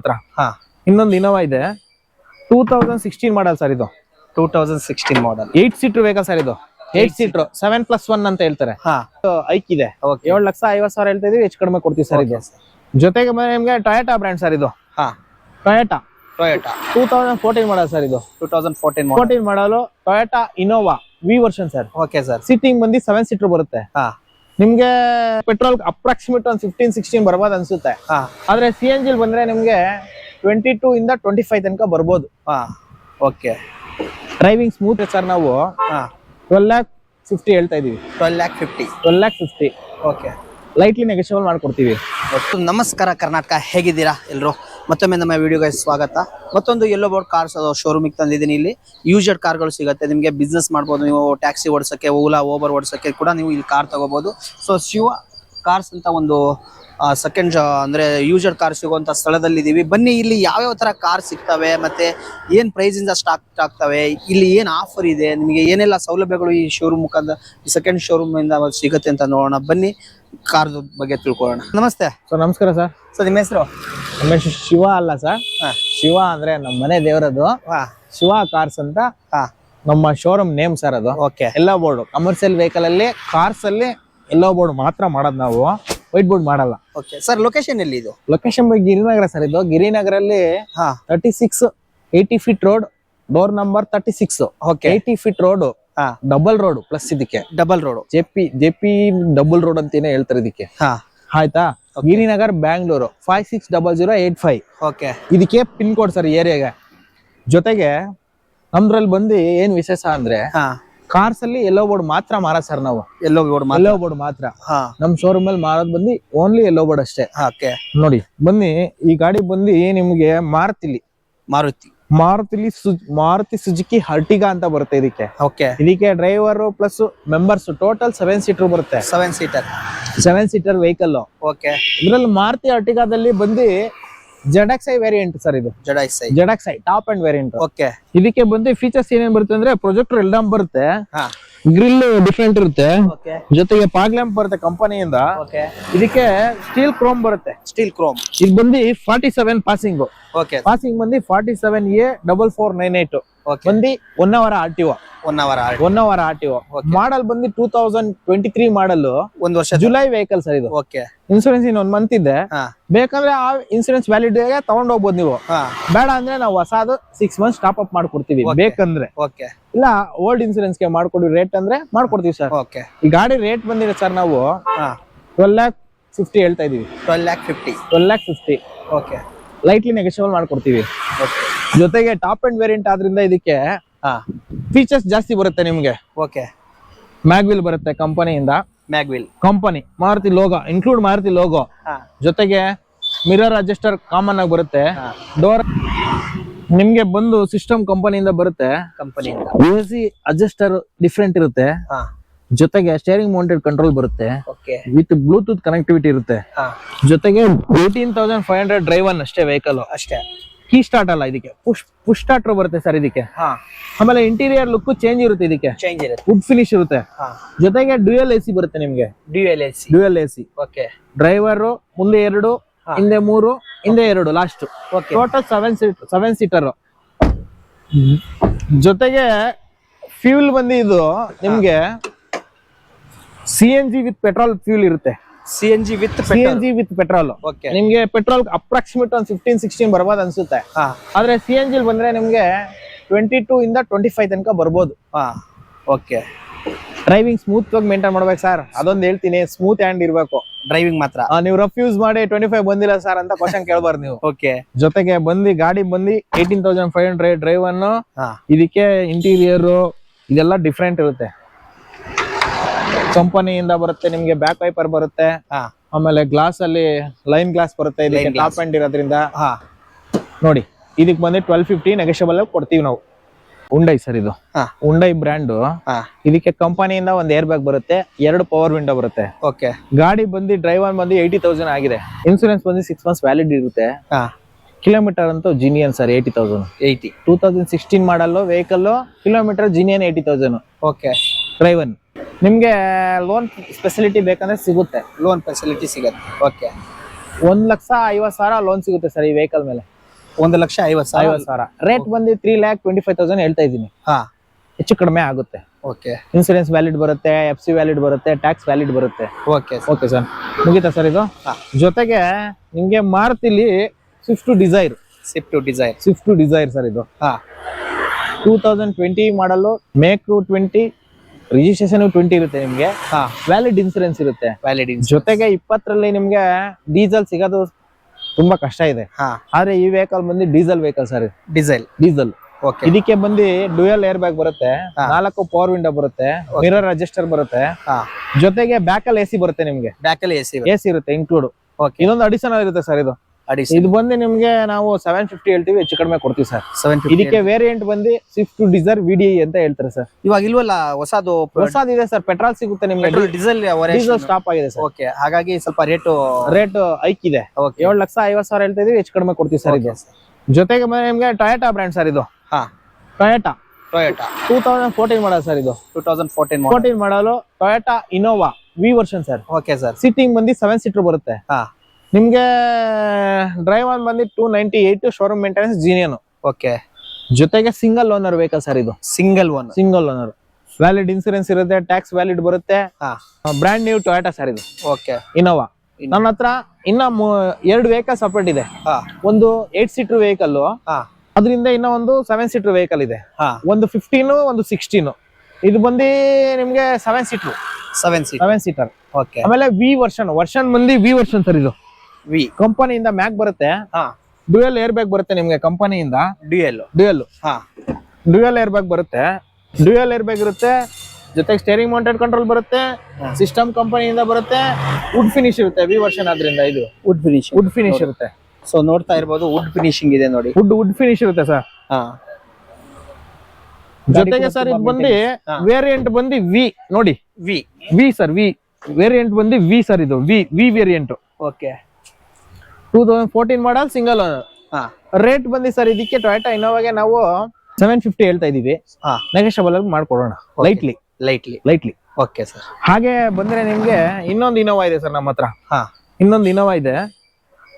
ಹತ್ರ. ಹಾ. ಇನ್ನೊಂದು ಇನೋವಾ ಇದೆ. Two thousand sixteen model sir ಇದು. Two thousand sixteen model eight seater ಬೇಕಾ ಸರ್ ಇದು. Eight seater seven plus one ಅಂತ ಹೇಳ್ತಾರೆ. ಹಾ. ಐಕ್ ಇದೆ. ಏಳು ಲಕ್ಷ ಐವತ್ತು ಸಾವಿರ ಹೇಳ್ತಾ ಇದೀವಿ ಹೆಚ್ಚು ಕಡಿಮೆ ಕೊಡ್ತೀವಿ ಸರ್ ಇದು. ಜೊತೆಗೆ ನಿಮ್ಗೆ ಟೊಯೋಟಾ ಬ್ರ್ಯಾಂಡ್ ಸರ್ ಇದು. ಹಾ. Toyota Toyota two thousand fourteen model sir ಇದು. Two thousand fourteen fourteen model Toyota Innova V version sir okay sir sitting ಬಂದು ಸೆವೆನ್ ಸೀಟರ್ ಬರುತ್ತೆ. ಹಾ. ನಿಮ್ಗೆ ಪೆಟ್ರೋಲ್ ಅಪ್ರಾಕ್ಸಿಮೇಟ್ ಒಂದು ಫಿಫ್ಟೀನ್ ಸಿಕ್ಸ್ಟೀನ್ ಬರ್ಬೋದು ಅನ್ಸುತ್ತೆ. ಆದ್ರೆ ಸಿ ಎನ್ ಜಿಲ್ ಬಂದ್ರೆ ನಿಮ್ಗೆ ಟ್ವೆಂಟಿ ಟೂ ಇಂದ ಟ್ವೆಂಟಿ ಫೈವ್ ತನಕ ಬರ್ಬೋದು. ಓಕೆ ಡ್ರೈವಿಂಗ್ ಸ್ಮೂತ್ ಸರ್ ನಾವು. ಟ್ವೆಲ್ ಲ್ಯಾಕ್ ಫಿಫ್ಟಿ ಹೇಳ್ತಾ ಇದೀವಿ. Twelve lakh fifty twelve lakh fifty okay lightly negotiable ಮಾಡ್ಕೊಡ್ತೀವಿ. ನಮಸ್ಕಾರ ಕರ್ನಾಟಕ ಹೇಗಿದ್ದೀರಾ ಎಲ್ಲರೂ ಮತ್ತೊಮ್ಮೆ ನಮ್ಮ ವಿಡಿಯೋಗೆ ಸ್ವಾಗತ. ಮತ್ತೊಂದು ಎಲ್ಲೋ ಬೋರ್ಡ್ ಕಾರ್ಸ್ ಶೋರೂಮಿಗೆ ತಂದಿದ್ದೀನಿ ಇಲ್ಲಿ. ಯೂಸ್ಡ್ ಕಾರ್ಗಳು ಸಿಗುತ್ತೆ. ನಿಮಗೆ ಬಿಸ್ನೆಸ್ ಮಾಡ್ಬೋದು ನೀವು ಟ್ಯಾಕ್ಸಿ ಓಡಿಸೋಕ್ಕೆ ಓಲಾ ಓಬರ್ ಓಡಿಸೋಕ್ಕೆ ಕೂಡ ನೀವು ಇಲ್ಲಿ ಕಾರ್ ತಗೋಬಹುದು ಸೊ ಶಿವ ಕಾರ್ಸ್ ಅಂತ ಒಂದು ಸೆಕೆಂಡ್ ಅಂದ್ರೆ ಯೂಸಡ್ ಕಾರ್ ಸಿಗುವಂತ ಸ್ಥಳದಲ್ಲಿದ್ದೀವಿ. ಬನ್ನಿ ಇಲ್ಲಿ ಯಾವ್ಯಾವ ತರ ಕಾರ್ ಸಿಗ್ತವೆ ಮತ್ತೆ ಏನ್ ಪ್ರೈಸ್ ಇಂದ ಸ್ಟಾರ್ಟ್ ಆಗ್ತವೆ ಇಲ್ಲಿ ಏನು ಆಫರ್ ಇದೆ ನಿಮಗೆ ಏನೆಲ್ಲ ಸೌಲಭ್ಯಗಳು ಈ ಶೋರೂಮ್ ಮುಖಾಂತರ ಈ ಸೆಕೆಂಡ್ ಶೋರೂಮ್ ಇಂದ ಸಿಗುತ್ತೆ ಅಂತ ನೋಡೋಣ. ಬನ್ನಿ ಕಾರ್ ಬಗ್ಗೆ ತಿಳ್ಕೊಳ್ಳೋಣ. ನಮಸ್ತೆ. ಸರ್ ನಮಸ್ಕಾರ ಸರ್. ಸರ್ ನಿಮ್ಮ ಹೆಸರು? ನಮ್ಮ ಹೆಸರು ಶಿವ ಅಲ್ಲ ಸರ್. ಹಾ. ಶಿವ ಅಂದ್ರೆ ನಮ್ಮ ಮನೆ ದೇವರದು. ಶಿವ ಕಾರ್ಸ್ ಅಂತ ಹಾ. ನಮ್ಮ ಶೋರೂಮ್ ನೇಮ್ ಸರ್ ಅದು. ಓಕೆ ಎಲ್ಲ ಬೋರ್ಡ್ ಕಮರ್ಷಿಯಲ್ ವೆಹಿಕಲ್ ಅಲ್ಲಿ ಕಾರ್ಸ್ ಅಲ್ಲಿ ಎಲ್ಲೋ ಬೋರ್ಡ್ ಮಾತ್ರ ಮಾಡೋದು ನಾವು ವೈಟ್ ಬೋರ್ಡ್ ಮಾಡಲ್ಲ. ಓಕೆ ಸರ್ ಲೊಕೇಶನ್ ಎಲ್ಲಿ ಇದು? ಲೊಕೇಶನ್ ಬಗ್ಗೆ ಗಿರಿನಗರ ಸರ್ ಇದು ಗಿರಿನಗರಲ್ಲಿ ಹಾ. Thirty six eighty feet road door number thirty six okay eighty feet road ಹಾ. ಡಬಲ್ ರೋಡ್ ಪ್ಲಸ್ ಇದಕ್ಕೆ. Double road J P J P double road ಅಂತಾನೆ ಹೇಳ್ತಾರೆ ಇದಕ್ಕೆ. ಹಾ. ಆಯ್ತಾ? Girinagar Bangalore five six double zero eight five okay ಇದಕ್ಕೆ pin code sir ಏರಿಯಾಗೆ ಜೊತೆಗೆ ನಮ್ದ್ರಲ್ಲಿ ಬಂದು ಏನ್ ವಿಶೇಷ ಅಂದ್ರೆ ಹಾ. ಕಾರ್ಸ್ ಅಲ್ಲಿ ಎಲ್ಲೋ ಬೋರ್ಡ್ ಮಾತ್ರ ಮಾರ ಸರ್ ನಾವು. ಎಲ್ಲೋ ಬೋರ್ಡ್ ಎಲ್ಲೋ ಬೋರ್ಡ್ ಮಾತ್ರ. ಹಾ. ನಮ್ ಶೋರೂಮ್ ಅಲ್ಲಿ ಮಾರೋದ್ ಬಂದು ಓನ್ಲಿ ಎಲ್ಲೋ ಬೋರ್ಡ್ ಅಷ್ಟೇ. ಓಕೆ ನೋಡಿ ಬನ್ನಿ ಈ ಗಾಡಿ ಬಂದು ನಿಮ್ಗೆ ಮಾರುತಿಲಿ. ಮಾರುತಿ. ಮಾರುತಿಲಿ ಮಾರುತಿ ಸುಜುಕಿ ಹರ್ಟಿಗಾ ಅಂತ ಬರುತ್ತೆ ಇದಕ್ಕೆ. ಓಕೆ ಇದಕ್ಕೆ driver plus members total seven seater ಬರುತ್ತೆ. Seven seater seven seater vehicle okay ಇದ್ರಲ್ಲಿ ಮಾರುತಿ ಅರ್ಟಿಗಾದಲ್ಲಿ ಬಂದು ಜೆಡ್ ಐ ವೇರಿಯಂಟ್ ಸರ್ ಇದು. ಜಡೈ ಸೈ Z I top end variant okay ಇದಕ್ಕೆ ಬಂದು ಫೀಚರ್ಸ್ ಏನೇನ್ ಬರುತ್ತೆ ಅಂದ್ರೆ ಪ್ರೊಜೆಕ್ಟರ್ ಎಲ್ಡಮ್ ಬರುತ್ತೆ. ಹಾ. ಗ್ರಿಲ್ ಡಿಫ್ರೆಂಟ್ ಇರುತ್ತೆ. ಜೊತೆಗೆ ಪಾಗ್ಲ್ಯಾಂಪ್ ಬರುತ್ತೆ ಕಂಪನಿಯಿಂದ ಓಕೆ ಇದಕ್ಕೆ ಸ್ಟೀಲ್ ಕ್ರೋಮ್ ಬರುತ್ತೆ. ಸ್ಟೀಲ್ ಕ್ರೋಮ್ ಇದು ಬಂದು forty seven passing okay passing ಬಂದು forty seven A double four nine eight ಬಂದು one owner R T one owner one owner R T model ಬಂದು two thousand twenty three model ಒಂದು ವರ್ಷ July vehicle sir ಇದು. Okay insurance in ಒಂದ್ month ಇದೆ ಬೇಕಂದ್ರೆ ಆ ಇನ್ಸೂರೆನ್ಸ್ ವ್ಯಾಲಿಡ್ ತಗೊಂಡ್ ಹೋಗ್ಬೋದು ನೀವು. ಹಾ. ಬೇಡ ಅಂದ್ರೆ ನಾವು ಹೊಸದು ಸಿಕ್ಸ್ ಮಂತ್ ಟಾಪ್ ಅಪ್ ಮಾಡ್ಕೊಡ್ತೀವಿ. ಬೇಕಂದ್ರೆ. ಓಕೆ ಇಲ್ಲ ಓಲ್ಡ್ ಇನ್ಸೂರೆನ್ಸ್ಗೆ ಮಾಡ್ಕೊಡಿ ರೇಟ್ ಅಂದ್ರೆ ಮಾಡ್ಕೊಡ್ತೀವಿ ಸರ್ ಓಕೆ ಈ ಗಾಡಿ ರೇಟ್ ಬಂದಿದೆ ಸರ್ ನಾವು ಟ್ವೆಲ್ ಲ್ಯಾಕ್ ಫಿಫ್ಟಿ ಹೇಳ್ತಾ ಇದೀವಿ. Twelve lakh fifty twelve lakh fifty okay lightly negotiable ಮಾಡ್ಕೊಡ್ತೀವಿ. ಓಕೆ ಜೊತೆಗೆ ಟಾಪ್ ಅಂಡ್ ವೇರಿಯಂಟ್ ಆದ್ರಿಂದ ಇದಕ್ಕೆ ಫೀಚರ್ಸ್ ಜಾಸ್ತಿ ಬರುತ್ತೆ ನಿಮ್ಗೆ. ಓಕೆ ಮ್ಯಾಗ್ವಿಲ್ ಬರುತ್ತೆ ಕಂಪನಿಯಿಂದ mag wheel company Maruti logo include Maruti logo ಜೊತೆಗೆ ಮಿರರ್ ಅಡ್ಜಸ್ಟರ್ ಕಾಮನ್ ಆಗಿ ಬರುತ್ತೆ. ಡೋರ್ ನಿಮ್ಗೆ ಬಂದು ಸಿಸ್ಟಮ್ ಕಂಪನಿಯಿಂದ ಬರುತ್ತೆ. ಕಂಪನಿ ಸಿ ಅಡ್ಜಸ್ಟರ್ ಡಿಫ್ರೆಂಟ್ ಇರುತ್ತೆ. ಜೊತೆಗೆ ಸ್ಟೇರಿಂಗ್ ಮೌಂಟೆಡ್ ಕಂಟ್ರೋಲ್ ಬರುತ್ತೆ. ಓಕೆ ವಿತ್ ಬ್ಲೂಟೂತ್ ಕನೆಕ್ಟಿವಿಟಿ ಇರುತ್ತೆ. ಜೊತೆಗೆ eighteen thousand five hundred drive on ಅಷ್ಟೇ ವೆಹಿಕಲ್ ಅಷ್ಟೇ. ಕೀ ಸ್ಟಾರ್ಟ್ ಅಲ್ಲ ಇದಕ್ಕೆ. ಪುಷ್ ಪುಷ್ ಸ್ಟಾರ್ಟರ್ ಬರುತ್ತೆ ಸರ್ ಇದಕ್ಕೆ. ಆಮೇಲೆ ಇಂಟೀರಿಯರ್ ಲುಕ್ ಚೇಂಜ್ ಇರುತ್ತೆ ಇದಕ್ಕೆ. ಚೇಂಜ್ ಇರುತ್ತೆ. ವುಡ್ ಫಿನಿಶ್ ಇರುತ್ತೆ. ಜೊತೆಗೆ ಡ್ಯೂಯಲ್ ಎ ಸಿ ಬರುತ್ತೆ ನಿಮ್ಗೆ. Dual L C dual A C okay driver ಮುಂದೆ ಎರಡು. ಹಿಂದೆ ಮೂರು ಹಿಂದೆ ಎರಡು last okay. Total seven seat seven seater ಜೊತೆಗೆ ಫ್ಯೂಲ್ ಬಂದಿದ್ದು ಇದು ನಿಮ್ಗೆ C N G with petrol fuel ಇರುತ್ತೆ. C N G with C N G with petrol okay ನಿಮ್ಗೆ ಪೆಟ್ರೋಲ್ ಅಪ್ರಾಕ್ಸಿಮೇಟ್ ಒಂದು ಫಿಫ್ಟೀನ್ ಸಿಕ್ಸ್ಟೀನ್ ಬರ್ಬೋದು ಅನ್ಸುತ್ತೆ. ಹಾ. ಆದ್ರೆ ಸಿ ಎನ್ ಬಂದ್ರೆ ನಿಮ್ಗೆ ಟ್ವೆಂಟಿ ಟೂ ಇಂದ ಟ್ವೆಂಟಿ ಫೈವ್ ತನಕ ಬರ್ಬೋದು. ಹಾ. ಓಕೆ ಡ್ರೈವಿಂಗ್ ಸ್ಮೂತ್ ಆಗಿ ಮೇಂಟೈನ್ ಮಾಡ್ಬೇಕು ಸರ್ ಅದೊಂದು ಹೇಳ್ತೀನಿ ಸ್ಮೂತ್ ಹ್ಯಾಂಡ್ ಇರಬೇಕು. ಡ್ರೈವಿಂಗ್ ಮಾತ್ರ. ನೀವು ರಫ್ ಯೂಸ್ ಮಾಡಿ ಟ್ವೆಂಟಿ ಫೈವ್ ಬಂದಿಲ್ಲ ಸರ್ ಅಂತ ಕ್ವಶನ್ ಕೇಳಬಾರ್ದು ನೀವು. ಓಕೆ ಜೊತೆಗೆ ಬಂದು ಗಾಡಿ ಬಂದು eighteen thousand five hundred drive ಅನ್ನು ಇದಕ್ಕೆ ಇಂಟೀರಿಯರ್ ಇದೆಲ್ಲ ಡಿಫ್ರೆಂಟ್ ಇರುತ್ತೆ. ಕಂಪನಿಯಿಂದ ಬರುತ್ತೆ ನಿಮ್ಗೆ ಬ್ಯಾಕ್ ವೈಪರ್ ಬರುತ್ತೆ ಆಮೇಲೆ ಗ್ಲಾಸ್ ಅಲ್ಲಿ ಲೈನ್ ಗ್ಲಾಸ್ ಬರುತ್ತೆ ಇದಕ್ಕೆ. ಟಾಪ್ ಅಂಡ್ ಇರೋದ್ರಿಂದ. ಹಾ. ನೋಡಿ ಇದಕ್ಕೆ ಬಂದು ಟ್ವೆಲ್ ಫಿಫ್ಟಿ ನೆಗೆಷಬಲ್ ಕೊಡ್ತೀವಿ ನಾವು. ಉಂಡೈ ಸರ್ ಇದು. ಉಂಡೈ ಬ್ರ್ಯಾಂಡು ಹಾ. ಇದಕ್ಕೆ ಕಂಪನಿಯಿಂದ ಒಂದು ಏರ್ ಬ್ಯಾಗ್ ಬರುತ್ತೆ ಎರಡು ಪವರ್ ವಿಂಡೋ ಬರುತ್ತೆ. ಓಕೆ ಗಾಡಿ ಬಂದು ಡ್ರೈವರ್ ಬಂದು ಏಯ್ಟಿ ತೌಸಂಡ್ ಆಗಿದೆ. ಇನ್ಸೂರೆನ್ಸ್ ಬಂದು ಸಿಕ್ಸ್ ಮಂತ್ಸ್ ವ್ಯಾಲಿಡ್ ಇರುತ್ತೆ. ಹಾ. ಕಿಲೋಮೀಟರ್ ಅಂತೂ genuine sir eighty thousand eighty two thousand sixteen model vehicle kilometer genuine eighty thousand okay driven ನಿಮಗೆ ಲೋನ್ ಫೆಸಿಲಿಟಿ ಬೇಕಂದ್ರೆ ಸಿಗುತ್ತೆ. ಲೋನ್ ಫೆಸಿಲಿಟಿ ಸಿಗುತ್ತೆ. ಓಕೆ ಒಂದು ಲಕ್ಷ ಐವತ್ತು ಸಾವಿರ ಲೋನ್ ಸಿಗುತ್ತೆ ಸರ್ ಈ ವೆಹಿಕಲ್ ಮೇಲೆ. ಒಂದು ಲಕ್ಷ ಐವತ್ತು ಸಾವಿರ? ಐವತ್ತು ಸಾವಿರ. ರೇಟ್ ಬಂದು three lakh twenty five thousand ಹೇಳ್ತಾ ಇದ್ದೀನಿ. ಹಾ. ಹೆಚ್ಚು ಕಡಿಮೆ ಆಗುತ್ತೆ. ಓಕೆ ಇನ್ಸೂರೆನ್ಸ್ ವ್ಯಾಲಿಡ್ ಬರುತ್ತೆ ಎಫ್ ಸಿ ವ್ಯಾಲಿಡ್ ಬರುತ್ತೆ ಟ್ಯಾಕ್ಸ್ ವ್ಯಾಲಿಡ್ ಬರುತ್ತೆ. ಓಕೆ ಓಕೆ ಸರ್ ಮುಗೀತಾ ಸರ್ ಇದು? ಹಾ. ಜೊತೆಗೆ ನಿಮಗೆ ಮಾರುತಿಲಿ Swift Dzire Swift Dzire Swift Dzire sir ಇದು. ಹಾ. Two thousand twenty model make twenty registration twenty ಇರುತ್ತೆ ನಿಮ್ಗೆ. ಹಾ. ವ್ಯಾಲಿಡ್ ಇನ್ಸೂರೆನ್ಸ್ ಇರುತ್ತೆ. ವ್ಯಾಲಿಡ್ ಜೊತೆಗೆ ಇಪ್ಪತ್ತರಲ್ಲಿ ನಿಮ್ಗೆ ಡೀಸೆಲ್ ಸಿಗೋದು ತುಂಬಾ ಕಷ್ಟ ಇದೆ. ಹಾ. ಆದ್ರೆ ಈ ವೆಹಿಕಲ್ ಬಂದು diesel vehicle sir diesel diesel okay ಇದಕ್ಕೆ ಬಂದು ಡ್ಯೂಯಲ್ ಏರ್ ಬ್ಯಾಗ್ ಬರುತ್ತೆ. ನಾಲ್ಕು ಪವರ್ ವಿಂಡೋ ಬರುತ್ತೆ ಮಿರರ್ ಅಡ್ಜಸ್ಟರ್ ಬರುತ್ತೆ. ಹಾ. ಜೊತೆಗೆ ಬ್ಯಾಕಲ್ ಎಸಿ ಬರುತ್ತೆ ನಿಮ್ಗೆ. ಬ್ಯಾಕಲ್ ಎ ಸಿ ಎಸಿ ಇರುತ್ತೆ ಇನ್ಕ್ಲೂಡ್ ಓಕೆ ಇದೊಂದು ಅಡಿಷನಲ್ ಇರುತ್ತೆ ಸರ್ ಇದು. ಅಡಿಷನ್ ಇದು ಬಂದು ನಿಮ್ಗೆ ನಾವು ಸೆವೆನ್ ಫಿಫ್ಟಿ ಹೇಳ್ತೀವಿ ಹೆಚ್ಚು ಕಡಿಮೆ ಕೊಡ್ತೀವಿ ಸರ್. ಸೆವೆನ್ ಇದಕ್ಕೆ ವೇರಿಯಂಟ್ ಬಂದು ಸ್ವಿಫ್ಟ್ ಡಿಸರ್ ವಿ ಅಂತ ಹೇಳ್ತಾರೆ ಸರ್. ಇವಾಗ ಇಲ್ವಲ್ಲ ಹೊಸದು ಹೊಸದಿದೆ ಸರ್ ಪೆಟ್ರೋಲ್ ಸಿಗುತ್ತೆ ನಿಮ್ಗೆ. ಡೀಸೆಲ್ ಡೀಸೆಲ್ ಸ್ಟಾಪ್ ಆಗಿದೆ ಸರ್. ಓಕೆ ಹಾಗಾಗಿ ಸ್ವಲ್ಪ ರೇಟು ರೇಟ್ ಐಕ್ ಇದೆ. ಏಳು ಲಕ್ಷ ಐವತ್ತು ಸಾವಿರ ಹೇಳ್ತಾ ಇದೀವಿ ಹೆಚ್ಚು ಕಡಿಮೆ ಕೊಡ್ತೀವಿ ಸರ್ ಇದು. ಜೊತೆಗೆ ನಿಮ್ಗೆ ಟೊಯೋಟಾ ಬ್ರ್ಯಾಂಡ್ ಸರ್ ಇದು. ಹಾ. Toyota Toyota two thousand fourteen model sir ಇದು. Two thousand fourteen fourteen model Toyota Innova V version sir. Okay sir. Seating ಬಂದು ಸೆವೆನ್ ಸೀಟರ್ ಬರುತ್ತೆ. ಹಾ. ನಿಮ್ಗೆ ಡ್ರೈವ್ ಆನ್ ಬಂದು two ninety eight showroom maintenance genuine okay ಜೊತೆಗೆ single owner vehicle sir ಇದು. Single owner single owner valid insurance ಇರುತ್ತೆ tax valid ಬರುತ್ತೆ. ಹಾ. ಬ್ರ್ಯಾಂಡ್ ನ್ಯೂ ಟೊಯೋಟಾ ಸರ್ ಇದು. ಓಕೆ ಇನೋವಾ ನನ್ನ ಹತ್ರ ಇನ್ನ ಎರಡು ವೆಹಿಕಲ್ ಸಪರೇಟ್ ಇದೆ. ಹಾ. ಒಂದು ಏಟ್ ಸೀಟರ್ ವೆಹಿಕಲ್ ಹಾ. ಅದರಿಂದ ಇನ್ನ ಒಂದು ಸೆವೆನ್ ಸೀಟರ್ ವೆಹಿಕಲ್ ಇದೆ. ಹಾ. ಒಂದು ಫಿಫ್ಟೀನು ಒಂದು ಸಿಕ್ಸ್ಟೀನು ಇದು ಬಂದು ನಿಮ್ಗೆ seven seater seven seat seven seater okay ಆಮೇಲೆ ವಿ ವರ್ಷನ್ ವರ್ಷನ್ ಬಂದು ವಿ ವರ್ಷನ್ ಸರ್ ಇದು. ವಿ ಕಂಪನಿಯಿಂದ ಮ್ಯಾಕ್ ಬರುತ್ತೆ. ಹಾ. ಡ್ಯೂಯಲ್ ಏರ್ ಬ್ಯಾಗ್ ಬರುತ್ತೆ ನಿಮ್ಗೆ ಕಂಪನಿಯಿಂದ ಡ್ಯೂಯಲ್ ಡ್ಯೂಯಲ್ ಹಾ. ಡ್ಯೂಯಲ್ ಏರ್ ಬ್ಯಾಗ್ ಬರುತ್ತೆ. ಡ್ಯೂಯಲ್ ಏರ್ ಬ್ಯಾಗ್ ಇರುತ್ತೆ. ಜೊತೆಗೆ ಸ್ಟೇರಿಂಗ್ ಮೌಂಟೆಡ್ ಕಂಟ್ರೋಲ್ ಬರುತ್ತೆ. ಸಿಸ್ಟಮ್ ಕಂಪನಿಯಿಂದ ಬರುತ್ತೆ. ವುಡ್ ಫಿನಿಶ್ ಇರುತ್ತೆ ವಿ ವರ್ಷನ್ ಆದ್ರಿಂದ ಇದು. ವುಡ್ ಫಿನಿಶ್ ವುಡ್ ಫಿನಿಶ್ ಇರುತ್ತೆ. ಸೊ ನೋಡ್ತಾ ಇರ್ಬೋದು ವುಡ್ ಫಿನಿಶಿಂಗ್ ಇದೆ ನೋಡಿ. ವುಡ್ ವುಡ್ ಫಿನಿಶ್ ಇರುತ್ತೆ ಸರ್ ಹಾ. ಜೊತೆಗೆ ಸರ್ ಇದು ಬಂದು ವೇರಿಯಂಟ್ ಬಂದು ವಿ ನೋಡಿ. V V sir V variant ಬಂದು ವಿ ಸರ್ ಇದು. V V variant okay two thousand fourteen model single owner rate ಬಂದಿ ಸರ್ ಇದಕ್ಕೆ ಟೊಯೋಟಾ ಇನೋವಾಗೆ ನಾವು ಸೆವೆನ್ ಫಿಫ್ಟಿ ಹೇಳ್ತಾ ಇದೀವಿ ನೆಗೆಸ್ಟಬಲ್ ನೆಗೆಷಬಲ್ ಆಗಿ ಮಾಡ್ಕೊಡೋಣ. Lightly lightly lightly okay sir ಹಾಗೆ ಬಂದ್ರೆ ನಿಮ್ಗೆ ಇನ್ನೊಂದು ಇನೋವಾ ಇದೆ ಸರ್ ನಮ್ಮ ಹತ್ರ. ಹಾ. ಇನ್ನೊಂದು ಇನೋವಾ ಇದೆ.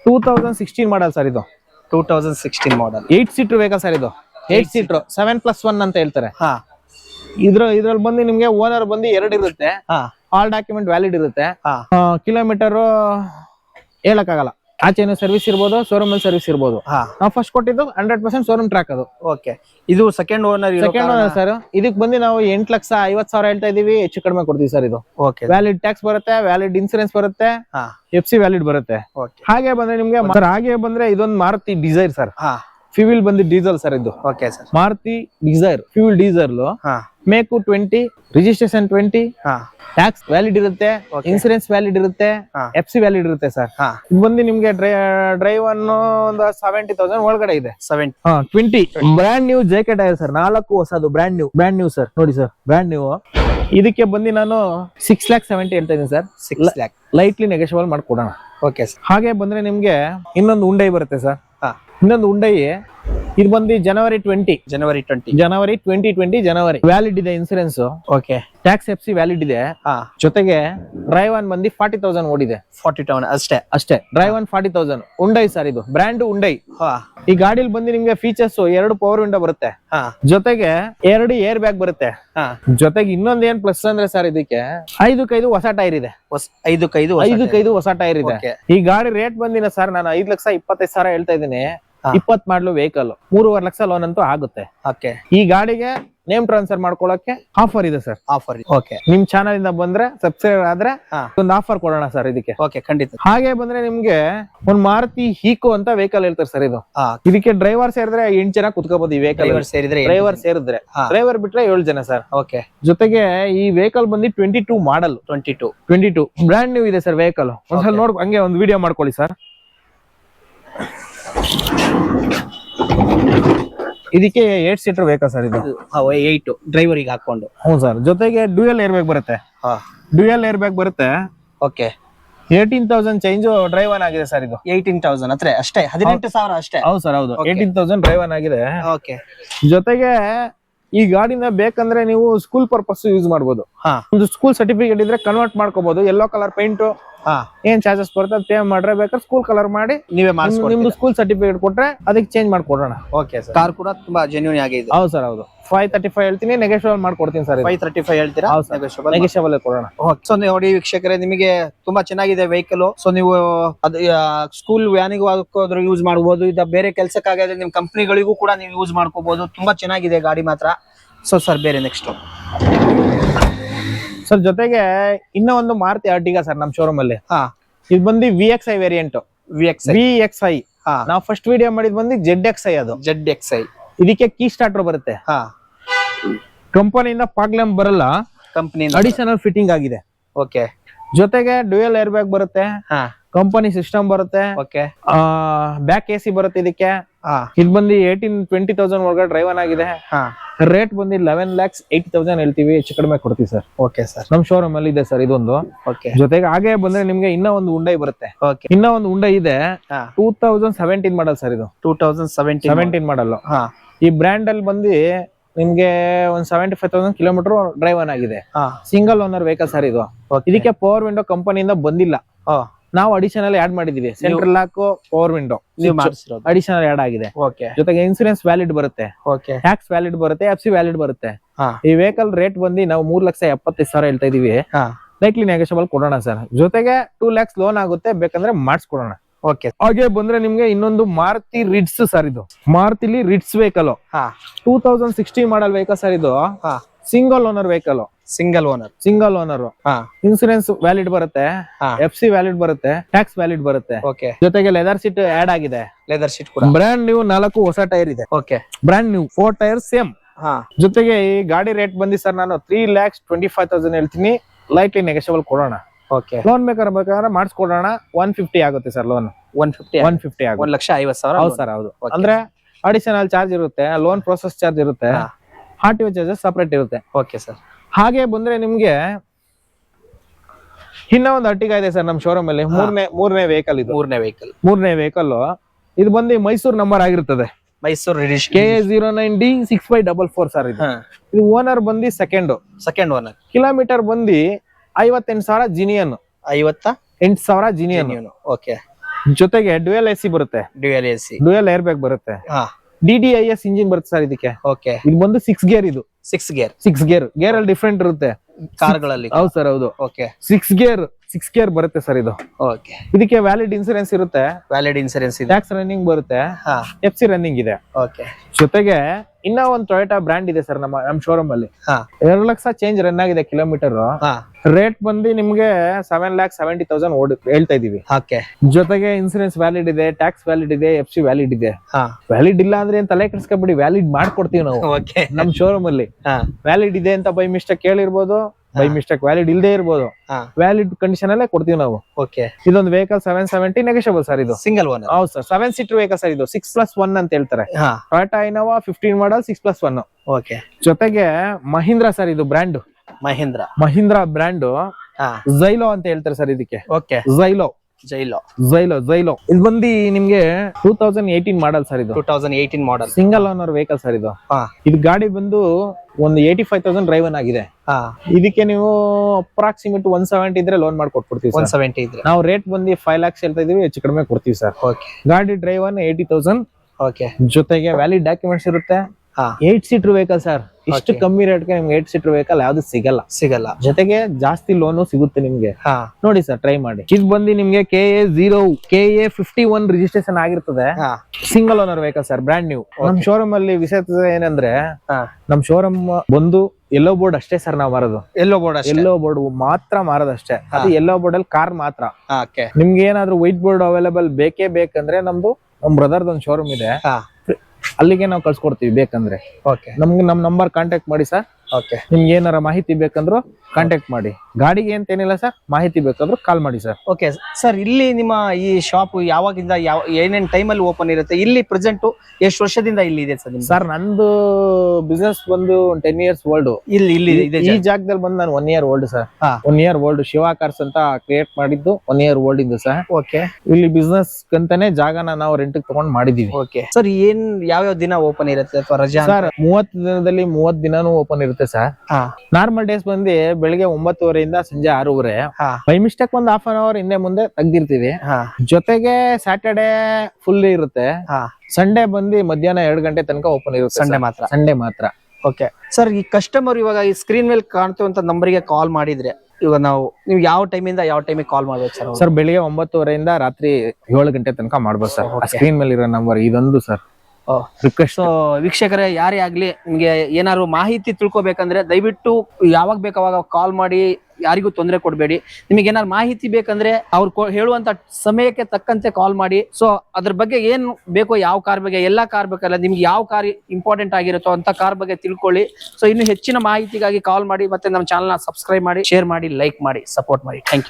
Two thousand sixteen model sir ಇದು. Two thousand sixteen model eight seater ಬೇಕಾ ಸರ್ ಇದು. Eight seater seven plus one ಅಂತ ಹೇಳ್ತಾರೆ. ಹಾ. ಇದ್ರ ಇದ್ರಲ್ಲಿ ಬಂದು ನಿಮ್ಗೆ ಓನರ್ ಬಂದು ಎರಡು ಇರುತ್ತೆ. ಹಾ. ಆಲ್ ಡಾಕ್ಯುಮೆಂಟ್ ವ್ಯಾಲಿಡ್ ಇರುತ್ತೆ. ಹಾ. ಕಿಲೋಮೀಟರ್ ಹೇಳಕ್ಕಾಗಲ್ಲ ಆಚೆನೂ ಸರ್ವಿಸ್ ಇರ್ಬೋದು ಶೋರೂಮ್ ಅಲ್ಲಿ ಸರ್ವಿಸ್ ಇರ್ಬೋದು. ಹಾ. ನಾವು ಫಸ್ಟ್ ಕೊಟ್ಟಿದ್ದು ಹಂಡ್ರೆಡ್ ಪರ್ಸೆಂಟ್ ಶೋರೂಮ್ ಟ್ರ್ಯಾಕ್ ಅದು. ಓಕೆ ಇದು second owner second owner sir ಇದಕ್ಕೆ ಬಂದು ನಾವು ಎಂಟ್ ಲಕ್ಷ ಐವತ್ ಸಾವಿರ ಹೇಳ್ತಾ ಇದೀವಿ ಹೆಚ್ಚು ಕಡಿಮೆ ಕೊಡ್ತೀವಿ ಸರ್ ಇದು. ಓಕೆ ವ್ಯಾಲಿಡ್ ಟ್ಯಾಕ್ಸ್ ಬರುತ್ತೆ ವ್ಯಾಲಿಡ್ ಇನ್ಸೂರೆನ್ಸ್ ಬರುತ್ತೆ ಎಫ್ ಸಿ ವ್ಯಾಲಿಡ್ ಬರುತ್ತೆ. ಹಾಗೆ ಬಂದ್ರೆ ನಿಮ್ಗೆ ಸರ್ ಹಾಗೆ ಬಂದ್ರೆ ಇದೊಂದು ಮಾರುತಿ ಡಿಸೈರ್ ಸರ್ ಹಾ. ಫ್ಯೂಲ್ ಬಂದು ಡೀಸೆಲ್ ಸರ್ ಇದು. Okay sir Maruti Dzire fuel diesel make twenty registration twenty tax valid ಇರುತ್ತೆ. ಇನ್ಸೂರೆನ್ಸ್ ವ್ಯಾಲಿಡ್ ಇರುತ್ತೆ. ಎಫ್ ಸಿ ವ್ಯಾಲಿಡ್ ಇರುತ್ತೆ ಸರ್ ಇದು ಬಂದು ನಿಮ್ಗೆ ಡ್ರೈವ್ ಅನ್ನು ಒಂದು ಸೆವೆಂಟಿ ತೌಸಂಡ್ ಒಳಗಡೆ ಇದೆ. Twenty brand new JK tyre sir ನಾಲ್ಕು ಹೊಸದು brand new brand new sir ನೋಡಿ ಸರ್ ಬ್ರ್ಯಾಂಡ್ ನ್ಯೂ ಇದಕ್ಕೆ ಬಂದು ನಾನು ಸಿಕ್ಸ್ ಲ್ಯಾಕ್ ಸೆವೆಂಟಿ ಹೇಳ್ತಾ ಇದ್ದೀನಿ sir six lakh lightly negotiable ಮಾಡ್ಕೊಡೋಣ. ಓಕೆ ಸರ್ ಹಾಗೆ ಬಂದ್ರೆ ನಿಮ್ಗೆ ಇನ್ನೊಂದು ಉಂಡೈ ಬರುತ್ತೆ ಸರ್ ಇನ್ನೊಂದು ಉಂಡೈ ಇದು ಬಂದು January twenty January twenty January twenty twenty January valid ಇದೆ insurance okay tax F C valid ಇದೆ. ಹಾ. ಜೊತೆಗೆ ಡ್ರೈವ್ ಒನ್ ಬಂದು ಫಾರ್ಟಿ ತೌಸಂಡ್ ಓಡಿದೆ. ಫಾರ್ಟಿ ಟೌನ್ ಅಷ್ಟೇ. ಅಷ್ಟೇ. Drive on forty thousand Hyundai sir ಇದು. Brand Hyundai. ಹಾ. ಈ ಗಾಡಿಲಿ ಬಂದು ನಿಮ್ಗೆ ಫೀಚರ್ಸ್ ಎರಡು ಪವರ್ ವಿಂಡೋ ಬರುತ್ತೆ. ಹಾ. ಜೊತೆಗೆ ಎರಡು ಏರ್ ಬ್ಯಾಗ್ ಬರುತ್ತೆ. ಹಾ. ಜೊತೆಗೆ ಇನ್ನೊಂದ್ ಏನ್ ಪ್ಲಸ್ ಅಂದ್ರೆ ಸರ್ ಇದಕ್ಕೆ ಐದಕ್ಕೈದು ಹೊಸ ಟೈರ್ ಇದೆ. ಹೊಸ ಐದಕ್ಕೈದು ಕೈದು ಹೊಸ ಟೈರ್ ಇದೆ. ಈ ಗಾಡಿ ರೇಟ್ ಬಂದಿನ ಸರ್ ನಾನು ಐದು ಲಕ್ಷ ಇಪ್ಪತ್ತೈದು ಸಾವಿರ ಹೇಳ್ತಾ ಇದ್ದೀನಿ. ಇಪ್ಪತ್ ಮಾಡ್ಲು ವೆಹಿಕಲ್ ಮೂರುವರೆ ಲಕ್ಷ ಲೋನ್ ಅಂತೂ ಆಗುತ್ತೆ. ಓಕೆ. ಈ ಗಾಡಿಗೆ ನೇಮ್ ಟ್ರಾನ್ಸ್ಫರ್ ಮಾಡ್ಕೊಳಕ್ಕೆ ಆಫರ್ ಇದೆ ಸರ್ ಆಫರ್ ಓಕೆ. ನಿಮ್ ಚಾನಲ್ ಇಂದ ಬಂದ್ರೆ ಸಬ್ಸ್ಕ್ರೈಬರ್ ಆದ್ರೆ ಒಂದು ಆಫರ್ ಕೊಡೋಣ ಸರ್ ಇದಕ್ಕೆ. ಓಕೆ ಖಂಡಿತ. ಹಾಗೆ ಬಂದ್ರೆ ನಿಮ್ಗೆ ಒಂದ್ ಮಾರುತಿ ಹೀಕೋ ಅಂತ ವೆಹಿಕಲ್ ಹೇಳ್ತಾರೆ ಸರ್ ಇದು. ಇದಕ್ಕೆ ಡ್ರೈವರ್ ಸೇರಿದ್ರೆ ಎಂಟ್ ಜನ ಕುತ್ಕೋಬಹುದು ಈ ವೆಹಿಕಲ್ ಸೇರಿದ್ರೆ ಡ್ರೈವರ್ ಸೇರಿದ್ರೆ. ಡ್ರೈವರ್ ಬಿಟ್ರೆ ಏಳು ಜನ ಸರ್ ಓಕೆ. ಜೊತೆಗೆ ಈ ವೆಹಿಕಲ್ ಬಂದು twenty two model twenty two twenty two brand new ಇದೆ ಸರ್ ವೆಹಿಕಲ್ ಒಂದ್ಸಲ. ನೋಡ್ ಹಂಗೆ ಒಂದು ವಿಡಿಯೋ ಮಾಡ್ಕೊಳ್ಳಿ ಸರ್ ಇದಕ್ಕೆ ಏಟ್ ಸೀಟರ್ ಬೇಕಾ ಸರ್ ಇದು? ಏಟ್ ಡ್ರೈವರಿಗೆ ಹಾಕೊಂಡು ಹ್ಞೂ ಸರ್ ಜೊತೆಗೆ ಡ್ಯೂಯಲ್ ಏರ್ ಬ್ಯಾಗ್ ಬರುತ್ತೆ. ಹಾ. ಡ್ಯೂಯಲ್ ಏರ್ ಬ್ಯಾಗ್ ಬರುತ್ತೆ. Okay. Eighteen thousand change drive on ಆಗಿದೆ ಸರ್ ಇದು. ಏಯ್ಟೀನ್ ತೌಸಂಡ್ ಅತ್ರ ಅಷ್ಟೇ ಹದಿನೆಂಟು ಸಾವಿರ ಅಷ್ಟೇ. ಹೌದು ಸರ್ ಹೌದು. ಏಯ್ಟೀನ್ ತೌಸಂಡ್ ಡ್ರೈವ್ ಆನ್ ಆಗಿದೆ. ಓಕೆ. ಜೊತೆಗೆ ಈ ಗಾಡಿನ ಬೇಕಂದ್ರೆ ನೀವು ಸ್ಕೂಲ್ ಪರ್ಪಸ್ ಯೂಸ್ ಮಾಡಬಹುದು ಒಂದು ಸ್ಕೂಲ್ ಸರ್ಟಿಫಿಕೇಟ್ ಇದ್ರೆ ಕನ್ವರ್ಟ್ ಮಾಡ್ಕೋಬಹುದು ಯೆಲ್ಲೋ ಕಲರ್ ಪೇಂಟ್ ಏನ್ ಚಾರ್ಜಸ್ ಬರುತ್ತೆ ಪೇ ಮಾಡ್ರೆ ಬೇಕಾದ್ರೆ ಸ್ಕೂಲ್ ಕಲರ್ ಮಾಡಿ ನೀವೇ ನಿಮ್ದು ಸ್ಕೂಲ್ ಸರ್ಟಿಫಿಕೇಟ್ ಕೊಟ್ರೆ ಅದಕ್ಕೆ ಚೇಂಜ್ ಮಾಡ್ಕೊಡೋಣ. ಓಕೆ ಸರ್ ಕಾರ್ ಕೂಡ ತುಂಬಾ ಜೆನ್ಯೂನ್ ಆಗಿದೆ ಹೌದು ಸರ್ ಹೌದು. ಫೈವ್ ತರ್ಟಿ ಫೈವ್ ಹೇಳ್ತೀನಿ ನೆಗೆಶಿಯಲ್ ಮಾಡ್ಕೊಡ್ತೀನಿ ಸರ್ ಫೈವ್ ತರ್ಟಿ ಫೈವ್ ಹೇಳ್ತೀರಾ? ನೆಗೆಶಿಯಬಲ್ ನೆಗೆಷಿಯಬಲ್ ಕೊಡೋಣ. ಸೊ ನೋಡಿ ವೀಕ್ಷಕರೇ ನಿಮಗೆ ತುಂಬಾ ಚೆನ್ನಾಗಿದೆ ವೆಹಿಕಲ್ ಸೊ ನೀವು ಅದು ಸ್ಕೂಲ್ ವ್ಯಾನಿಗೂ ಅದಕ್ಕೋದ್ರು ಯೂಸ್ ಮಾಡಬಹುದು ಇದ ಬೇರೆ ಕೆಲಸಕ್ಕಾಗಿದ್ರೆ ನಿಮ್ ಕಂಪ್ನಿಗಳಿಗೂ ಕೂಡ ನೀವು ಯೂಸ್ ಮಾಡ್ಕೋಬಹುದು ತುಂಬಾ ಚೆನ್ನಾಗಿದೆ ಗಾಡಿ ಮಾತ್ರ. ಸೊ ಸರ್ ಬೇರೆ ನೆಕ್ಸ್ಟ್ ಸರ್ ಜೊತೆಗೆ ಇನ್ನ ಒಂದು ಮಾರುತಿ ಆರ್ಟಿಗ ಸರ್ ನಮ್ಮ ಶೋರೂಮ್ ಅಲ್ಲಿ. ಹಾ. ಇದು ಬಂದು V X I variant V X V X I ಹಾ. ನಾವು ಫಸ್ಟ್ ವಿಡಿಯೋ ಮಾಡಿದ್ ಬಂದು ಜೆಡ್ ಎಕ್ಸ್ ಐ ಅದು. ಜೆಡ್ ಎಕ್ಸ್ ಐ ಇದಕ್ಕೆ ಕೀ ಸ್ಟಾರ್ಟರ್ ಬರುತ್ತೆ. ಹಾ. ಕಂಪನಿಯಿಂದ ಪಾಗ್ಲಮ್ ಬರಲ್ಲ. ಕಂಪನಿ ಅಡಿಷನಲ್ ಫಿಟ್ಟಿಂಗ್ ಆಗಿದೆ. ಓಕೆ ಜೊತೆಗೆ ಡ್ಯೂಯಲ್ ಏರ್ ಬ್ಯಾಗ್ ಬರುತ್ತೆ. ಹಾ. ಕಂಪನಿ ಸಿಸ್ಟಮ್ ಬರುತ್ತೆ. ಓಕೆ ಬ್ಯಾಕ್ ಎ ಸಿ ಬರುತ್ತೆ ಇದಕ್ಕೆ. ಹಾ. ಇದು ಬಂದು ಏಟೀನ್ ಟ್ವೆಂಟಿ ತೌಸಂಡ್ ಒಳಗಡೆ ಡ್ರೈವನ್ ಆಗಿದೆ. ಹಾ. ರೇಟ್ ಬಂದು ಲೆವೆನ್ ಲ್ಯಾಕ್ಸ್ ಏಟ್ ತೌಸಂಡ್ ಹೇಳ್ತೀವಿ ಹೆಚ್ಚು ಕಡಿಮೆ ಕೊಡ್ತೀವಿ ಸರ್ ಓಕೆ ಸರ್ ನಮ್ ಶೋರೂಮ್ ಅಲ್ಲಿ ಇದೆ ಸರ್ ಇದೊಂದು. ಓಕೆ ಜೊತೆಗೆ ಹಾಗೆ ಬಂದ್ರೆ ನಿಮ್ಗೆ ಇನ್ನ ಒಂದು ಉಂಡೈ ಬರುತ್ತೆ. ಓಕೆ ಇನ್ನ ಒಂದು ಉಂಡೈ ಇದೆ. Two thousand seventeen model sir ಇದು. Two thousand seventeen seventeen model ಈ ಬ್ರ್ಯಾಂಡ್ ಅಲ್ಲಿ ಬಂದು ನಿಮ್ಗೆ ಒಂದ್ seventy five thousand kilometre driven ಆಗಿದೆ. ಹಾ. ಸಿಂಗಲ್ ಓನರ್ ವೆಹಿಕಲ್ ಸರ್ ಇದು. ಇದಕ್ಕೆ ಪವರ್ ವಿಂಡೋ ಕಂಪನಿಯಿಂದ ಬಂದಿಲ್ಲ. ನಾವು ಅಡಿಷನಲ್ ಆಡ್ ಮಾಡಿದೀವಿ. Central lock power window additional add ಆಗಿದೆ. ಓಕೆ ಜೊತೆಗೆ ಇನ್ಸೂರೆನ್ಸ್ ವ್ಯಾಲಿಡ್ ಬರುತ್ತೆ. ಓಕೆ ಟ್ಯಾಕ್ಸ್ ವ್ಯಾಲಿಡ್ ಬರುತ್ತೆ ಎಫ್ ಸಿ ವ್ಯಾಲಿಡ್ ಬರುತ್ತೆ. ಈ ವೆಹಿಕಲ್ ರೇಟ್ ಬಂದು ನಾವು ಮೂರ್ ಲಕ್ಷ ಎಪ್ಪತ್ತೈದು ಸಾವಿರ ಹೇಳ್ತಾ ಇದೀವಿ. ಲೈಕ್ಲಿ ನೆಗೋಷಿಯಬಲ್ ಕೊಡೋಣ ಸರ್. ಜೊತೆಗೆ ಟೂ ಲ್ಯಾಕ್ಸ್ ಲೋನ್ ಆಗುತ್ತೆ ಬೇಕಂದ್ರೆ ಮಾಡಿಸ್ಕೊಡೋಣ. ಓಕೆ ಹಾಗೆ ಬಂದ್ರೆ ನಿಮ್ಗೆ ಇನ್ನೊಂದು ಮಾರುತಿ ರಿಡ್ಸ್ ಸರ್ ಇದು. ಮಾರುತಿಲಿ Ritz vehicle two thousand sixty model vehicle sir ಇದು. Single owner vehicle single owner single owner ಹಾ. ಇನ್ಸೂರೆನ್ಸ್ ವ್ಯಾಲಿಡ್ ಬರುತ್ತೆ. ಎಫ್ ಸಿ ವ್ಯಾಲಿಡ್ ಬರುತ್ತೆ. ಟ್ಯಾಕ್ಸ್ ವ್ಯಾಲಿಡ್ ಬರುತ್ತೆ. ಓಕೆ ಜೊತೆಗೆ ಲೆದರ್ ಸೀಟ್ ಆಡ್ ಆಗಿದೆ. ಲೆದರ್ ಶೀಟ್ ಕೂಡ. ಬ್ರ್ಯಾಂಡ್ ನ್ಯೂ ನಾಲ್ಕು ಹೊಸ ಟೈರ್ ಇದೆ. Okay brand new four tyre same ಹಾ. ಜೊತೆಗೆ ಈ ಗಾಡಿ ರೇಟ್ ಬಂದಿ ಸರ್ ನಾನು three lakhs twenty five thousand ಹೇಳ್ತೀನಿ. ಲೈಟ್ಲಿ ನೆಗೆಷಬಲ್ ಕೊಡೋಣ. ಓಕೆ ಲೋನ್ ಬೇಕಾದ್ರೆ ಬೇಕಾದ್ರೆ ಮಾಡಿಸ್ಕೊಡೋಣ. ಒನ್ ಫಿಫ್ಟಿ ಆಗುತ್ತೆ sir loan one fifty one fifty ಆಗುತ್ತೆ. ಒಂದ್ ಲಕ್ಷ ಐವತ್ತು ಸಾವಿರ ಹೌದು ಸರ್ ಹೌದು. ಅಂದ್ರೆ ಅಡಿಷನಲ್ ಚಾರ್ಜ್ ಇರುತ್ತೆ. ಲೋನ್ ಪ್ರೊಸೆಸ್ ಚಾರ್ಜ್ ಇರುತ್ತೆ. ಆರ್ ಟಿ ಚಾರ್ಜಸ್ ಸಪ್ರೇಟ್ ಇರುತ್ತೆ. ಓಕೆ ಸರ್ ಹಾಗೆ ಬಂದ್ರೆ ನಿಮ್ಗೆ ಇನ್ನ ಒಂದು ಅಟ್ಟಿಗ ಇದೆ ಸರ್ ನಮ್ಮ ಶೋರೂಮ್ ಅಲ್ಲಿ. ಮೂರನೇ ಮೂರನೇ ವೆಹಿಕಲ್ ಇದು. ಮೂರನೇ ವೆಹಿಕಲ್ ಮೂರನೇ ವೆಹಿಕಲ್ ಇದು ಬಂದು ಮೈಸೂರು ನಂಬರ್ ಆಗಿರ್ತದೆ. Mysuru K A zero nine D six five double four sir ಇದು. ಇದು ಓನರ್ ಬಂದು ಸೆಕೆಂಡ್ ಸೆಕೆಂಡ್ ಓನರ್ ಕಿಲೋಮೀಟರ್ ಬಂದು ಐವತ್ತೆಂಟು ಸಾವಿರ ಜಿನಿಯನ್ ಐವತ್ತ? ಎಂಟು ಸಾವಿರ ಜಿನಿಯನ್ ಓಕೆ ಜೊತೆಗೆ ಡ್ಯುಯಲ್ ಎ ಸಿ ಬರುತ್ತೆ. Dual A C dual air bag ಬರುತ್ತೆ. ಹಾ. D D I S engine ಬರುತ್ತೆ ಸರ್ ಇದಕ್ಕೆ. ಓಕೆ ಇದು ಬಂದು ಸಿಕ್ಸ್ ಗೇರ್ ಇದು. Six gear six gear gear ಅಲ್ಲಿ ಡಿಫ್ರೆಂಟ್ ಇರುತ್ತೆ. ಕಾರ್ಗಳಲ್ಲಿ ಹೌದು ಸರ್ ಹೌದು. Okay six gear six gear ಬರುತ್ತೆ ಸರ್ ಇದು. ಓಕೆ ಇದಕ್ಕೆ ವ್ಯಾಲಿಡ್ ಇನ್ಸೂರೆನ್ಸ್ ಇರುತ್ತೆ. ವ್ಯಾಲಿಡ್ ಇನ್ಸೂರೆನ್ಸ್ ಇದೆ. ಟ್ಯಾಕ್ಸ್ ರನ್ನಿಂಗ್ ಬರುತ್ತೆ. ಹಾ. ಎಫ್ ಸಿ ರನ್ನಿಂಗ್ ಇದೆ. ಓಕೆ ಜೊತೆಗೆ ಇನ್ನ ಒಂದು ಟೊಯೋಟಾ ಬ್ರ್ಯಾಂಡ್ ಇದೆ ಸರ್ ನಮ್ಮ ನಮ್ಮ ಶೋರೂಮ್ ಅಲ್ಲಿ. ಹಾ. ಎರಡು ಲಕ್ಷ ಚೇಂಜ್ ರನ್ ಆಗಿದೆ ಕಿಲೋಮೀಟರ್ ಹಾ. ರೇಟ್ ಬಂದು ನಿಮ್ಗೆ ಸೆವೆನ್ ಲ್ಯಾಕ್ ಸೆವೆಂಟಿ ತೌಸಂಡ್ ಓಡ್ ಹೇಳ್ತಾ ಇದೀವಿ. ಓಕೆ ಜೊತೆಗೆ ಇನ್ಸೂರೆನ್ಸ್ ವ್ಯಾಲಿಡ್ ಇದೆ ಟ್ಯಾಕ್ಸ್ ವ್ಯಾಲಿಡ್ ಇದೆ ಎಫ್ ಸಿ ವ್ಯಾಲಿಡ್ ಇದೆ. ಹಾ. ವ್ಯಾಲಿಡ್ ಇಲ್ಲ ಅಂದ್ರೆ ಏನ್ ತಲೆ ಕೆಡಿಸ್ಕೊಬಿಡಿ ವ್ಯಾಲಿಡ್ ಮಾಡ್ಕೊಡ್ತೀವಿ ನಾವು. ಓಕೆ ನಮ್ ಶೋರೂಮ್ ಅಲ್ಲಿ. ಹಾ. ವ್ಯಾಲಿಡ್ ಇದೆ ಅಂತ ಬೈ ಮಿಸ್ಟೇಕ್ ಕೇಳಿರ್ಬೋದು. ಬೈ ಮಿಸ್ಟೇಕ್ ವ್ಯಾಲಿಡ್ ಇಲ್ಲದೆ ಇರ್ಬೋದು. ವ್ಯಾಲಿಡ್ ಕಂಡೀಷನ್ ಅಲ್ಲೇ ಕೊಡ್ತೀವಿ ನಾವು. ಓಕೆ ಇದೊಂದು vehicle seven seventy negotiable sir ಇದು. ಸಿಂಗಲ್ ಒನ್ ಹೌದು sir seven seater vehicle sir ಇದು. ಸಿಕ್ಸ್ ಪ್ಲಸ್ ಒನ್ ಅಂತ ಹೇಳ್ತಾರೆ. Toyota Innova fifteen model six plus one okay ಜೊತೆಗೆ ಮಹೀಂದ್ರ ಸರ್ ಇದು ಬ್ರ್ಯಾಂಡ್ ಮಹೀಂದ್ರ. ಮಹೀಂದ್ರ ಬ್ರ್ಯಾಂಡ್ ಹಾ. ಝೈಲೋ ಅಂತ ಹೇಳ್ತಾರೆ ಸರ್ ಇದಕ್ಕೆ. ಓಕೆ ಝೈಲೋ ಜೈಲೋ ಜೈಲೋ ಜೈಲೋ ಇದು ಬಂದು ನಿಮ್ಗೆ two thousand eighteen model sir ಇದು. Two thousand eighteen model single owner vehicle sir ಇದು. ಹಾ. ಇದು ಗಾಡಿ ಬಂದು ಒಂದು ಏಯ್ಟಿ ಫೈವ್ ತೌಸಂಡ್ ಡ್ರೈವನ್ ಆಗಿದೆ. ಹಾ. ಇದಕ್ಕೆ ನೀವು ಅಪ್ರಾಕ್ಸಿಮೇಟ್ ಒನ್ ಸೆವೆಂಟಿ ಇದ್ರೆ ಲೋನ್ ಮಾಡ್ಕೊಟ್ಬಿಡ್ತೀವಿ ಒನ್ ಸೆವೆಂಟಿ ಇದ್ರೆ. ನಾವು ರೇಟ್ ಬಂದು ಫೈವ್ ಲ್ಯಾಕ್ಸ್ ಹೇಳ್ತಾ ಇದೀವಿ ಹೆಚ್ಚು ಕಡಿಮೆ ಕೊಡ್ತೀವಿ ಸರ್ ಓಕೆ ಗಾಡಿ ಡ್ರೈವನ್ ಏಯ್ಟಿ ತೌಸಂಡ್ ಓಕೆ ಜೊತೆಗೆ ವ್ಯಾಲಿಡ್ ಡಾಕ್ಯುಮೆಂಟ್ಸ್ ಇರುತ್ತೆ. ಏಟ್ ಸೀಟರ್ ವೆಹಿಕಲ್ ಸರ್ ಇಷ್ಟು. ಕಮ್ಮಿ ರೇಟ್ಗೆ ನಿಮ್ಗೆ ಏಟ್ ಸೀಟರ್ ವೆಹಿಕಲ್ ಯಾವ್ದು ಸಿಗಲ್ಲ. ಸಿಗಲ್ಲ. ಜೊತೆಗೆ ಜಾಸ್ತಿ ಲೋನು ಸಿಗುತ್ತೆ ನಿಮ್ಗೆ. ಹಾ. ನೋಡಿ ಸರ್ ಟ್ರೈ ಮಾಡಿ. ಇದು ಬಂದು ನಿಮ್ಗೆ K A zero K A fifty one registration ಆಗಿರ್ತದೆ. ಹಾ. Single owner vehicle sir brand new ನಮ್ ಶೋರೂಮ್ ಅಲ್ಲಿ ವಿಶೇಷತೆ ಏನಂದ್ರೆ ನಮ್ ಶೋರೂಮ್ ಬಂದು ಎಲ್ಲೋ ಬೋರ್ಡ್ ಅಷ್ಟೇ ಸರ್ ನಾವು ಮಾರೋದು. ಎಲ್ಲೋ ಬೋರ್ಡ್ ಎಲ್ಲೋ ಬೋರ್ಡ್ ಮಾತ್ರ ಮಾರೋದಷ್ಟೇ. ಅದು ಎಲ್ಲೋ ಬೋರ್ಡ್ ಅಲ್ಲಿ ಕಾರ್ ಮಾತ್ರ. ನಿಮ್ಗೆ ಏನಾದ್ರು ವೈಟ್ ಬೋರ್ಡ್ ಅವೈಲೇಬಲ್ ಬೇಕೇ ಬೇಕಂದ್ರೆ ನಮ್ದು ನಮ್ ಬ್ರದರ್ದೊಂದು ಶೋರೂಮ್ ಇದೆ. ಹಾ. ಅಲ್ಲಿಗೆ ನಾವು ಕಳ್ಸಿಕೊಡ್ತೀವಿ ಬೇಕಂದ್ರೆ. ಓಕೆ ನಮ್ಗೆ ನಮ್ ನಂಬರ್ ಕಾಂಟ್ಯಾಕ್ಟ್ ಮಾಡಿ ಸರ್. ನಿಮ್ಗೆ ಏನಾರ ಮಾಹಿತಿ ಬೇಕಂದ್ರು ಕಾಂಟ್ಯಾಕ್ಟ್ ಮಾಡಿ. ಗಾಡಿಗೆ ಅಂತ ಏನಿಲ್ಲ ಸರ್ ಮಾಹಿತಿ ಬೇಕಾದ್ರೂ ಕಾಲ್ ಮಾಡಿ ಸರ್ ಓಕೆ ಸರ್ ಇಲ್ಲಿ ನಿಮ್ಮ ಈ ಶಾಪ್ ಯಾವಾಗಿಂದ ಯಾವ ಏನೇನ್ ಟೈಮಲ್ಲಿ ಓಪನ್ ಇರುತ್ತೆ? ಇಲ್ಲಿ ಪ್ರೆಸೆಂಟ್ ಎಷ್ಟು ವರ್ಷದಿಂದ ಇಲ್ಲಿ ಇದೆ ಸರ್ ಸರ್ ನಂದು ಬಿಸ್ನೆಸ್ ಬಂದು ಟೆನ್ ಇಯರ್ಸ್ ಓಲ್ಡ್ ಇಲ್ಲಿ ಇಲ್ಲಿ ಇದೆ ಈ ಜಾಗದಲ್ಲಿ ಬಂದು ನಾನು one year old sir one year old Shiva Cars ಅಂತ ಕ್ರಿಯೇಟ್ ಮಾಡಿದ್ದು ಒನ್ ಇಯರ್ ಓಲ್ಡ್ ಇಂದು ಸರ್ ಓಕೆ ಇಲ್ಲಿ ಬಿಸ್ನೆಸ್ ಅಂತಾನೆ ಜಾಗನ ನಾವು ರೆಂಟ್ ತಗೊಂಡ್ ಮಾಡಿದೀವಿ. ಓಕೆ ಸರ್ ಏನ್ ಯಾವ್ಯಾವ ದಿನ ಓಪನ್ ಇರುತ್ತೆ? ಅಥವಾ ರಜಾ ಸರ್ ಮೂವತ್ ದಿನದಲ್ಲಿ ಮೂವತ್ ದಿನಾನು ಓಪನ್ ಇರುತ್ತೆ. ಇರುತ್ತೆ ಸರ್. ಹಾ. ನಾರ್ಮಲ್ ಡೇಸ್ ಬಂದು ಬೆಳಿಗ್ಗೆ ಒಂಬತ್ತುವರೆಯಿಂದ ಸಂಜೆ ಆರೂವರೆ. ಬೈ ಮಿಸ್ಟೇಕ್ ಒಂದ್ ಹಾಫ್ ಅನ್ ಅವರ್ ಹಿಂದೆ ಮುಂದೆ ತೆಗ್ದಿರ್ತೀವಿ. ಜೊತೆಗೆ ಸ್ಯಾಟರ್ಡೆ ಫುಲ್ ಇರುತ್ತೆ. ಹಾ. ಸಂಡೇ ಬಂದು ಮಧ್ಯಾಹ್ನ ಎರಡ್ ಗಂಟೆ ತನಕ ಓಪನ್ ಇರುತ್ತೆ ಸಂಡೇ ಮಾತ್ರ. ಸಂಡೇ ಮಾತ್ರ. ಓಕೆ ಸರ್ ಈ ಕಸ್ಟಮರ್ ಇವಾಗ ಈ ಸ್ಕ್ರೀನ್ ಮೇಲೆ ಕಾಣ್ತಿರುವಂತ ನಂಬರ್ಗೆ ಕಾಲ್ ಮಾಡಿದ್ರೆ ಇವಾಗ ನಾವು ನೀವು ಯಾವ ಟೈಮಿಂದ ಯಾವ ಟೈಮಿಗೆ ಕಾಲ್ ಮಾಡ್ಬೇಕು ಸರ್ ಸರ್ ಬೆಳಿಗ್ಗೆ ಒಂಬತ್ತುವರೆಯಿಂದ ರಾತ್ರಿ ಏಳು ಗಂಟೆ ತನಕ ಮಾಡ್ಬೋದು ಸರ್. ಸ್ಕ್ರೀನ್ ಮೇಲೆ ಇರೋ ನಂಬರ್ ಇದೊಂದು ಸರ್ ರಿಕ್ವೆಸ್ಟ್ ಸೊ ವೀಕ್ಷಕರೇ ಯಾರೇ ಆಗ್ಲಿ ನಿಮ್ಗೆ ಏನಾದ್ರು ಮಾಹಿತಿ ತಿಳ್ಕೊಬೇಕಂದ್ರೆ ದಯವಿಟ್ಟು ಯಾವಾಗ ಬೇಕಾವಾಗ ಕಾಲ್ ಮಾಡಿ ಯಾರಿಗೂ ತೊಂದರೆ ಕೊಡಬೇಡಿ. ನಿಮಗೆ ಏನಾದ್ರು ಮಾಹಿತಿ ಬೇಕಂದ್ರೆ ಅವ್ರು ಹೇಳುವಂತ ಸಮಯಕ್ಕೆ ತಕ್ಕಂತೆ ಕಾಲ್ ಮಾಡಿ. ಸೊ ಅದ್ರ ಬಗ್ಗೆ ಏನ್ ಬೇಕೋ ಯಾವ ಕಾರ್ ಬಗ್ಗೆ ಎಲ್ಲಾ ಕಾರ್ ಬೇಕಲ್ಲ ನಿಮ್ಗೆ ಯಾವ ಕಾರ್ ಇಂಪಾರ್ಟೆಂಟ್ ಆಗಿರುತ್ತೋ ಅಂತ ಕಾರ್ ಬಗ್ಗೆ ತಿಳ್ಕೊಳ್ಳಿ. ಸೊ ಇನ್ನು ಹೆಚ್ಚಿನ ಮಾಹಿತಿಗಾಗಿ ಕಾಲ್ ಮಾಡಿ ಮತ್ತೆ ನಮ್ಮ ಚಾನಲ್ನ ಸಬ್ಸ್ಕ್ರೈಬ್ ಮಾಡಿ ಶೇರ್ ಮಾಡಿ ಲೈಕ್ ಮಾಡಿ ಸಪೋರ್ಟ್ ಮಾಡಿ. Thank you